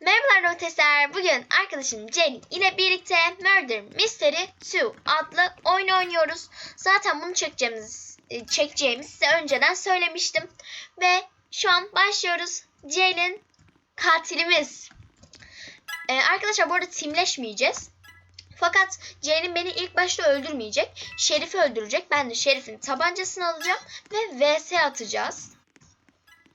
Merhabalar Rotesler. Bugün arkadaşım Ceylin ile birlikte Murder Mystery 2 adlı oyun oynuyoruz. Zaten bunu çekeceğimiz, e, çekeceğimiz size önceden söylemiştim. Ve şu an başlıyoruz. Ceylin katilimiz. Ee, arkadaşlar bu arada timleşmeyeceğiz. Fakat Ceylin beni ilk başta öldürmeyecek. Şerif'i öldürecek. Ben de Şerif'in tabancasını alacağım. Ve VS atacağız.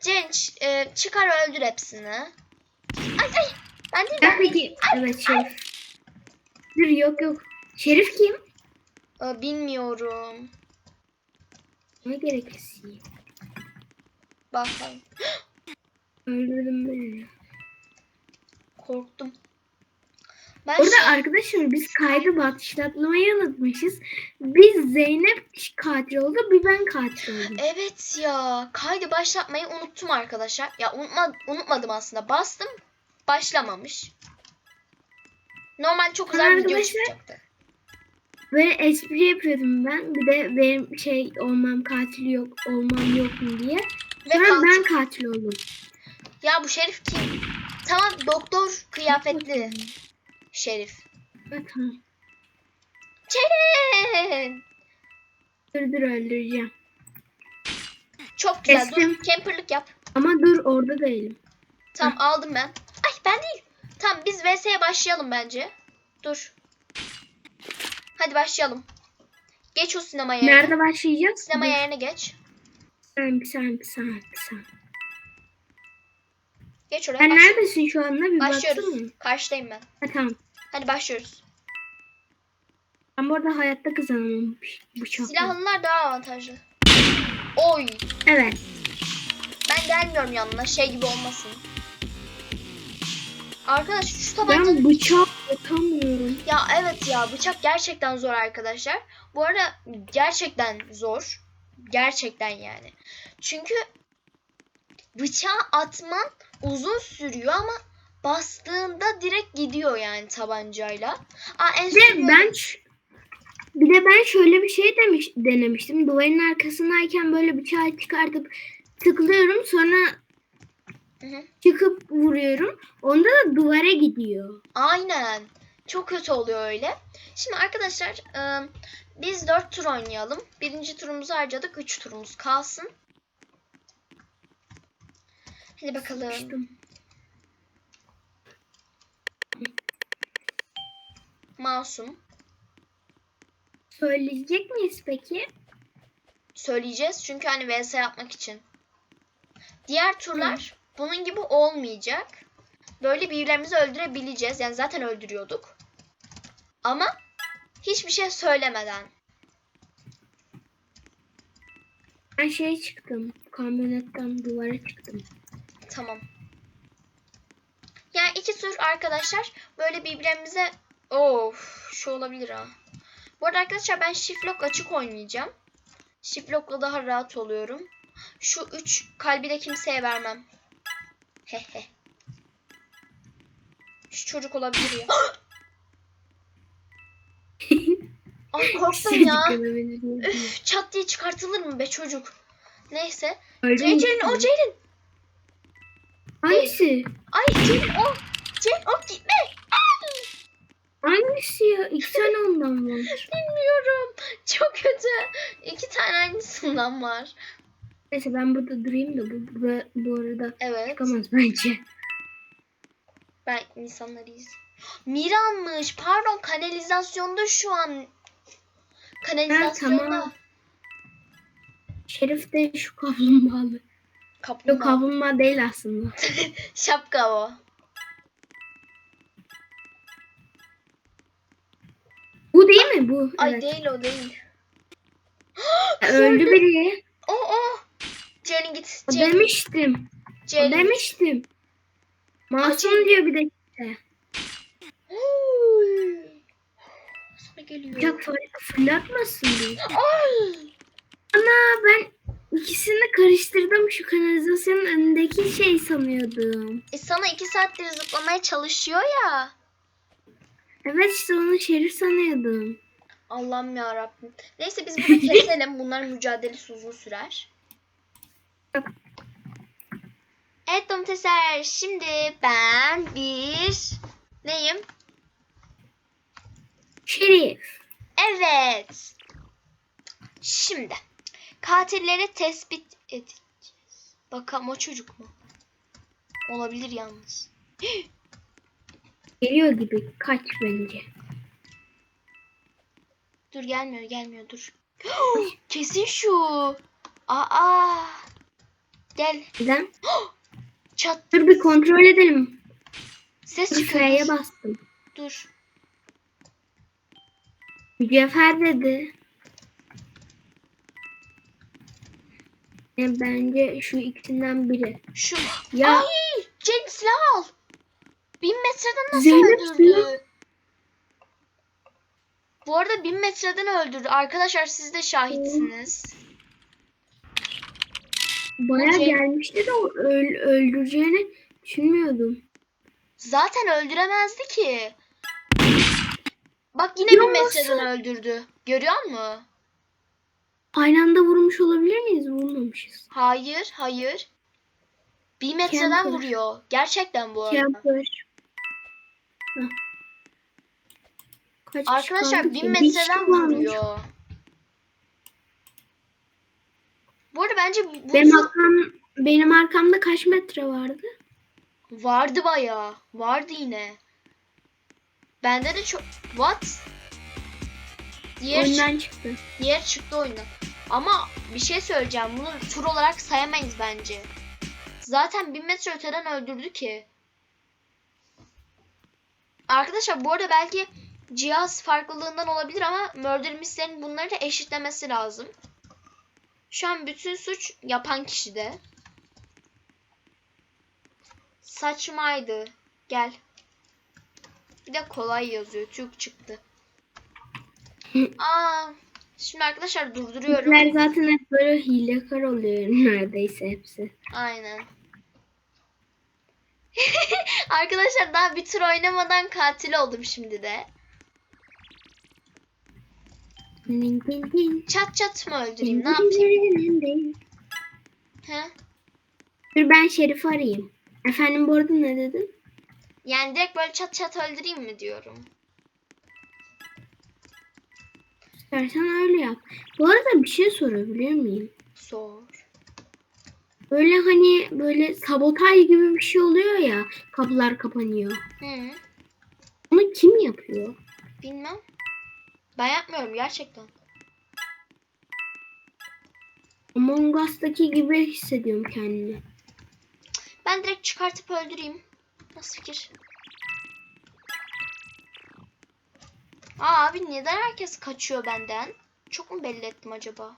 Ç- e, çıkar öldür hepsini. Ay ay. Ben değil Ben peki evet Şerif. Dur yok yok. Şerif kim? Aa, bilmiyorum. Ne gerekirse. Bakalım. Öldürdüm beni. Korktum. Ben Orada şey- arkadaşlar biz kaydı başlatmayı unutmuşuz. Biz Zeynep katil oldu, bir ben katil oldum. Evet ya. Kaydı başlatmayı unuttum arkadaşlar. Ya unutma, unutmadım aslında. Bastım. Başlamamış. Normal çok güzel video Arkadaşlar- çıkacaktı. Böyle espri yapıyordum ben. Bir de benim şey olmam katil yok, olmam yok mu diye. Ve Sonra katil- ben katil oldum. Ya bu Şerif kim? Tamam doktor kıyafetli Şerif. Tamam. Çerin. Dur dur öldüreceğim. Çok güzel. Kestim. Dur. Camperlık yap. Ama dur orada değilim. Tamam aldım ben. Ben değil. Tamam biz VS'ye başlayalım bence. Dur. Hadi başlayalım. Geç o sinema yerine. Nerede başlayacağız? Sinema Dur. yerine geç. Saniye, bir saniye, bir saniye, bir saniye. Geç oraya. Sen neredesin şu anda? Bir Başlıyoruz. baksana. Karşıdayım ben. Ha, tamam. Hadi başlıyoruz. Ben bu arada hayatta kazanamam bıçak. Silahlılar daha avantajlı. Oy. Evet. Ben gelmiyorum yanına. Şey gibi olmasın. Arkadaş şu tabanca... Ben bıçak atamıyorum. Ya evet ya bıçak gerçekten zor arkadaşlar. Bu arada gerçekten zor. Gerçekten yani. Çünkü bıçağı atman uzun sürüyor ama bastığında direkt gidiyor yani tabancayla. Aa en son ben bir de ben şöyle bir şey demiş denemiştim. Duvarın arkasındayken böyle bıçağı çıkartıp tıklıyorum sonra Çıkıp vuruyorum. Onda da duvara gidiyor. Aynen. Çok kötü oluyor öyle. Şimdi arkadaşlar ıı, biz 4 tur oynayalım. Birinci turumuzu harcadık. 3 turumuz kalsın. Hadi bakalım. Sıkıştım. Masum. Söyleyecek miyiz peki? Söyleyeceğiz çünkü hani vs yapmak için. Diğer turlar bunun gibi olmayacak. Böyle birbirlerimizi öldürebileceğiz. Yani zaten öldürüyorduk. Ama hiçbir şey söylemeden. Ben şeye çıktım. Kamyonetten duvara çıktım. Tamam. Yani iki tur arkadaşlar böyle birbirimize of şu olabilir ha. Bu arada arkadaşlar ben shift lock açık oynayacağım. Shift lock'la daha rahat oluyorum. Şu üç kalbi de kimseye vermem. Şu çocuk olabilir ya. Ay korktum ya. Üf çat diye çıkartılır mı be çocuk? Neyse. Ceylin o Ceylin. Hangisi? Ay Ceylin o. Ceylin o gitme. Hangisi ya? İki tane ondan var. Bilmiyorum. Çok kötü. İki tane aynısından var. Neyse ben burada durayım da bu, bu, bu arada Evet. çıkamaz bence. Ben insanları izliyorum. Miran'mış. Pardon kanalizasyonda şu an. Kanalizasyonda. tamam. Şerif de şu kaplumbağalı. Yok Kaplumbağa. kaplumbağa değil aslında. Şapka o. Bu değil mi bu? Ay evet. değil o değil. Öldü biri. O o. Ceylin git. Ceylin. demiştim. Ceylin. demiştim. Masum Ceylin. diyor bir de. Sana geliyor. Fır- fırlatmasın diye. Ay. Ana ben ikisini karıştırdım şu kanalizasyonun önündeki şey sanıyordum. E sana iki saattir zıplamaya çalışıyor ya. Evet işte onu şerif sanıyordum. Allah'ım ya Rabbim. Neyse biz bunu keselim. Bunların mücadelesi uzun sürer. Evet domatesler. Şimdi ben bir neyim? Şerif. Evet. Şimdi katilleri tespit edeceğiz. Bakalım o çocuk mu? Olabilir yalnız. Geliyor gibi kaç bence. Dur gelmiyor gelmiyor dur. Kesin şu. Aa. Gel. Neden? Çat. Dur bir kontrol edelim. Ses çıkıyor. Dur. bastım. Dur. Mücevher dedi. Ya bence şu ikisinden biri. Şu. Ya Ay. Cenk silah al. Bin metreden nasıl Zeynep öldürdü? silah- Bu arada bin metreden öldürdü. Arkadaşlar siz de şahitsiniz. Baya Okey. gelmişti de öl- öldüreceğini düşünmüyordum. Zaten öldüremezdi ki. Bak yine bin nasıl? metreden öldürdü. Görüyor musun? Aynı anda vurmuş olabilir miyiz? Vurmamışız. Hayır, hayır. Bir metreden Camper. vuruyor. Gerçekten bu arada. Camper. Kaç Arkadaşlar? Bir metreden vuruyor. Bu arada bence bu Benim, arkam, benim arkamda kaç metre vardı? vardı bayağı. Vardı yine. Bende de çok... What? Diğer, Oyundan çıktı. diğer çıktı oyundan. Ama bir şey söyleyeceğim. Bunu tur olarak sayamayız bence. Zaten bin metre öteden öldürdü ki. Arkadaşlar bu arada belki cihaz farklılığından olabilir ama Murder Mystery'nin bunları da eşitlemesi lazım. Şu an bütün suç yapan kişide. Saçmaydı. Gel. Bir de kolay yazıyor. Türk çıktı. Aa, şimdi arkadaşlar durduruyorum. Bizler zaten hep böyle hilekar oluyor neredeyse hepsi. Aynen. Arkadaşlar daha bir tur oynamadan katil oldum şimdi de. Çat çat mı öldüreyim? Ne yapayım? He? Dur ben Şerif arayayım. Efendim bu arada ne dedin? Yani direkt böyle çat çat öldüreyim mi diyorum. İstersen öyle yap. Bu arada bir şey sorabilir miyim? Sor. Böyle hani böyle sabotaj gibi bir şey oluyor ya. Kapılar kapanıyor. Hı, Onu kim yapıyor? bilmem. Ben yapmıyorum gerçekten. Among Us'taki gibi hissediyorum kendimi. Ben direkt çıkartıp öldüreyim. Nasıl fikir? Aa abi neden herkes kaçıyor benden? Çok mu belli ettim acaba?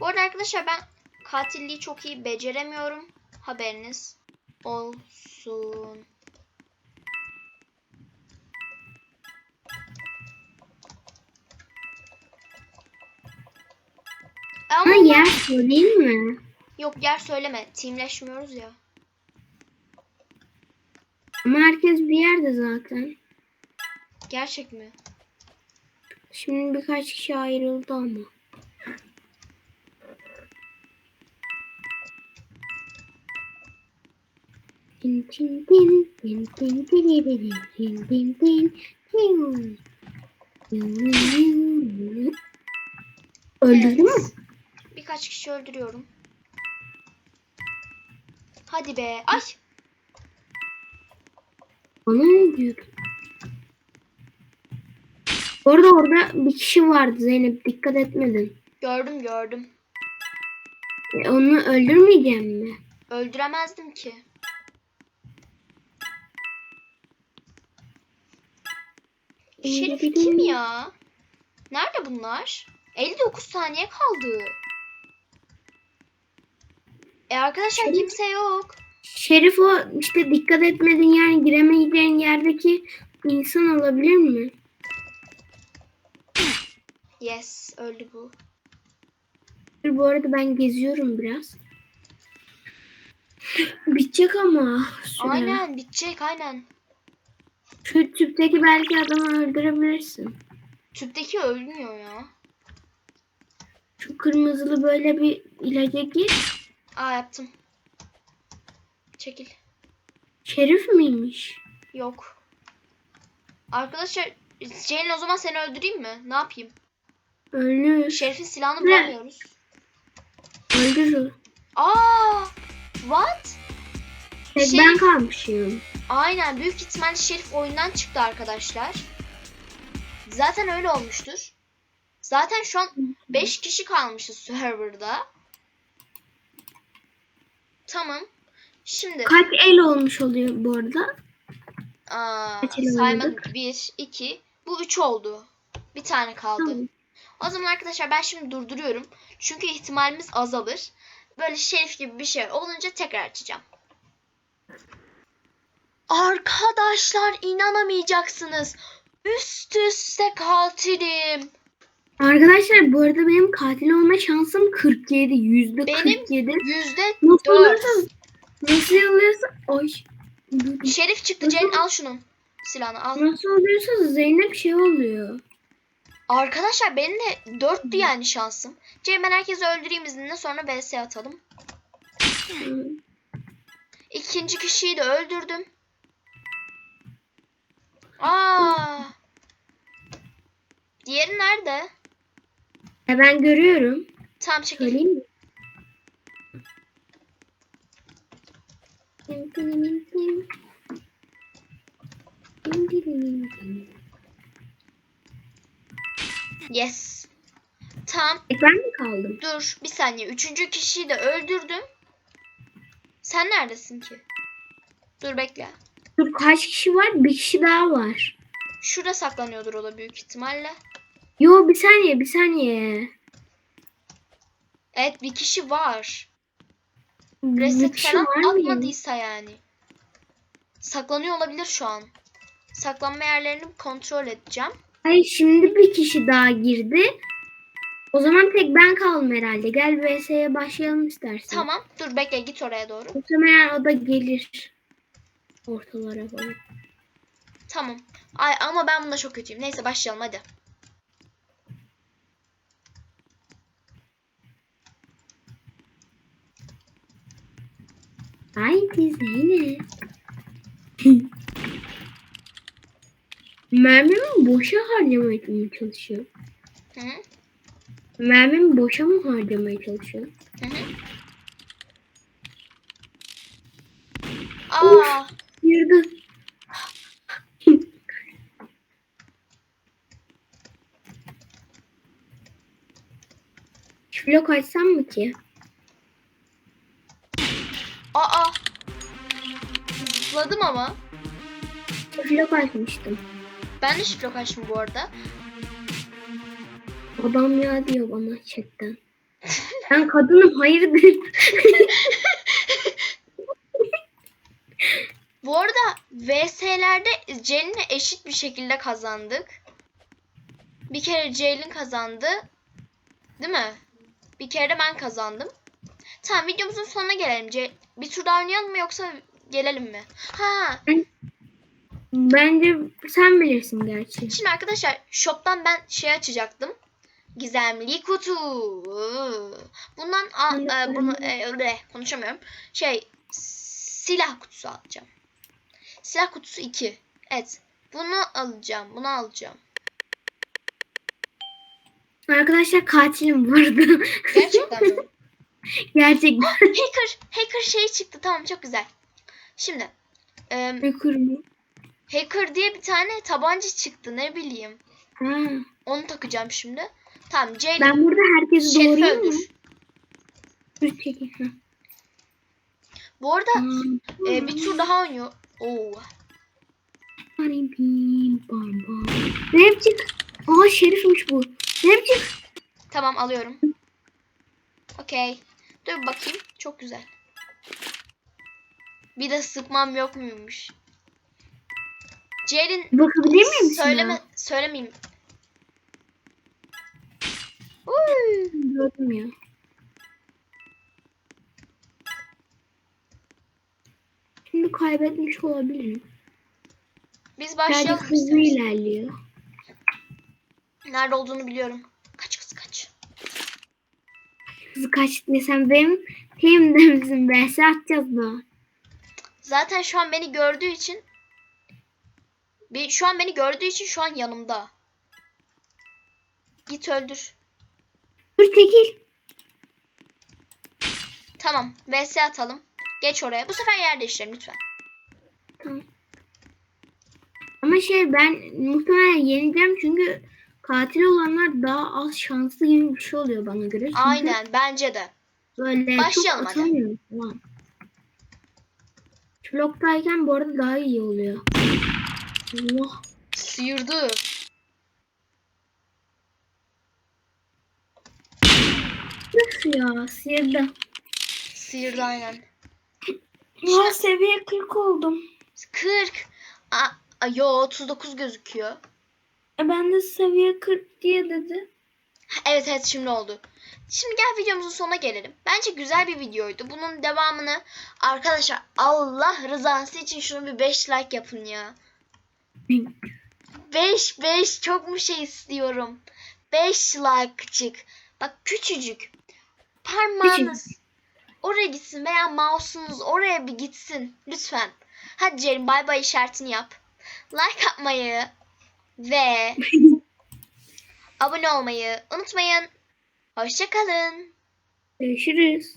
Bu arada arkadaşlar ben katilliği çok iyi beceremiyorum. Haberiniz olsun. Ama Ha yer söyleyeyim mi? yok yer söyleme. Teamleşmiyoruz ya. Ama herkes bir yerde zaten. Gerçek mi? Şimdi birkaç kişi ayrıldı ama. Tin tin tin tin tin tin tin tin tin tin tin. Öldürdü mü? Birkaç kişi öldürüyorum. Hadi be. Ay. Bana ne diyordun? Bu arada orada bir kişi vardı Zeynep dikkat etmedin. Gördüm gördüm. E, onu öldürmeyeceğim mi? Öldüremezdim ki. Şerif kim ya? Nerede bunlar? 59 saniye kaldı. E arkadaşlar Şerif- kimse yok. Şerif o işte dikkat etmedin yani giremeyeceğin yerdeki insan olabilir mi? Yes öldü bu. Bu arada ben geziyorum biraz. Bitecek ama süre. Aynen bitecek aynen. Şu tüpteki belki adamı öldürebilirsin. Tüpteki ölmüyor ya. Şu kırmızılı böyle bir ilaca gir. Aa yaptım. Çekil. Şerif miymiş? Yok. Arkadaşlar Ceylin o zaman seni öldüreyim mi? Ne yapayım? Ölür. Şerif'in silahını Ne? bulamıyoruz. Öldürür. Aa! What? Tek Şey- ben kalmışım. Aynen büyük ihtimalle Şerif oyundan çıktı arkadaşlar. Zaten öyle olmuştur. Zaten şu an 5 kişi kalmışız serverda. Tamam. Şimdi Kaç el olmuş oluyor bu arada? aa, oynadık? 1, 2. Bu 3 oldu. Bir tane kaldı. Tamam. O zaman arkadaşlar ben şimdi durduruyorum. Çünkü ihtimalimiz azalır. Böyle şerif gibi bir şey olunca tekrar açacağım. Arkadaşlar inanamayacaksınız. Üst üste katilim. Arkadaşlar bu arada benim katil olma şansım 47. Yüzde Benim 47. Yüzde Nasıl dört. olursa nasıl olursa ay Şerif çıktı Cenk al şunu. Silahını al. nasıl oluyorsa Zeynep şey oluyor. Arkadaşlar benim de dörttü yani şansım. Cem ben herkesi öldüreyim izinle sonra vs atalım. İkinci kişiyi de öldürdüm. Aa. Diğeri nerede? E ben görüyorum. Tam çekil. Söyleyeyim mi? Yes. Tam E ben mi kaldım? dur bir saniye. Üçüncü kişiyi de öldürdüm. Sen neredesin ki? Dur bekle. Dur kaç kişi var? Bir kişi daha var. Şurada saklanıyordur o da büyük ihtimalle. Yo bir saniye bir saniye. Evet bir kişi var. Reset kişi falan var mı? atmadıysa yani. Saklanıyor olabilir şu an. Saklanma yerlerini kontrol edeceğim. Hayır şimdi bir kişi daha girdi. O zaman tek ben kaldım herhalde. Gel VS'ye başlayalım istersen. Tamam. Dur bekle git oraya doğru. Muhtemelen o da gelir. Ortalara falan. Tamam. Ay ama ben bunda çok kötüyüm. Neyse başlayalım hadi. Haydi Zeynep. Mermimi boşa harcamaya mı çalışıyor? Hı hı. Mermimi boşa mı harcamaya çalışıyor? Hı hı. Aa, Yürüdü. Blok açsam mı ki? aa. Zıpladım ama. Blok açmıştım. Ben de şifre kaçtım bu arada. Adam ya diyor bana chatten. Ben kadınım hayırdır? Bu arada VS'lerde Ceylin'le eşit bir şekilde kazandık. Bir kere Ceylin kazandı. Değil mi? Bir kere de ben kazandım. Tamam videomuzun sonuna gelelim. Ce- bir tur daha oynayalım mı yoksa gelelim mi? Ha, Bence sen bilirsin gerçi. şimdi arkadaşlar shop'tan ben şey açacaktım. Gizemli kutu. Bundan a, e, bunu e, konuşamıyorum. Şey silah kutusu alacağım. Silah kutusu 2. Evet. Bunu alacağım. Bunu alacağım. Arkadaşlar katilim arada. Gerçekten mi? Gerçekten. hacker, hacker şey çıktı. Tamam çok güzel. Şimdi e, Ne kurumu? hacker diye bir tane tabanca çıktı. Ne bileyim. Ha. Onu takacağım şimdi. Tamam Ceylin. Ben burada herkesi mı? çekil. Ha. Bu arada Hmm. e, bir tur daha oynuyor. Oo. Bam. Repçik. Aa şerifmiş bu. Repçik. Tamam alıyorum. Okey. Dur bakayım. Çok güzel. Bir de sıkmam yok muymuş? Ceylin Bakabilir miyim söyleme sana? söylemeyeyim. Uy. Gördüm ya. Şimdi kaybetmiş olabilirim. Biz başlayalım. hızlı istersen. ilerliyor. Nerede olduğunu biliyorum. Kaç kız kaç. Kızı kaç desem benim team'de misin? Vs atacağız mı? Zaten şu an beni gördüğü için bir şu an beni gördüğü için şu an yanımda. Git öldür. Dur çekil. Tamam. VS atalım. Geç oraya. Bu sefer yer değiştirelim lütfen. Tamam. Ama şey ben muhtemelen yeneceğim çünkü katil olanlar daha az şanslı gibi bir şey oluyor bana göre. Çünkü Aynen. Bence de. Böyle Başlayalım çok hadi. atamıyorum falan. Bloktayken bu arada daha iyi oluyor. Allah. Sıyırdı. Nasıl ya? Sıyırdı. Sıyırdı aynen. Ya seviye 40 oldum. 40. Aa, aa, yo 39 gözüküyor. E ben de seviye 40 diye dedi. Evet evet şimdi oldu. Şimdi gel videomuzun sonuna gelelim. Bence güzel bir videoydu. Bunun devamını arkadaşlar Allah rızası için şunu bir 5 like yapın ya. 5 5 çok mu şey istiyorum. 5 like çık. Bak küçücük. Parmağınız oraya gitsin veya mouse'unuz oraya bir gitsin. Lütfen. Hadi Cerim bay bay işaretini yap. Like atmayı ve abone olmayı unutmayın. Hoşçakalın. Görüşürüz.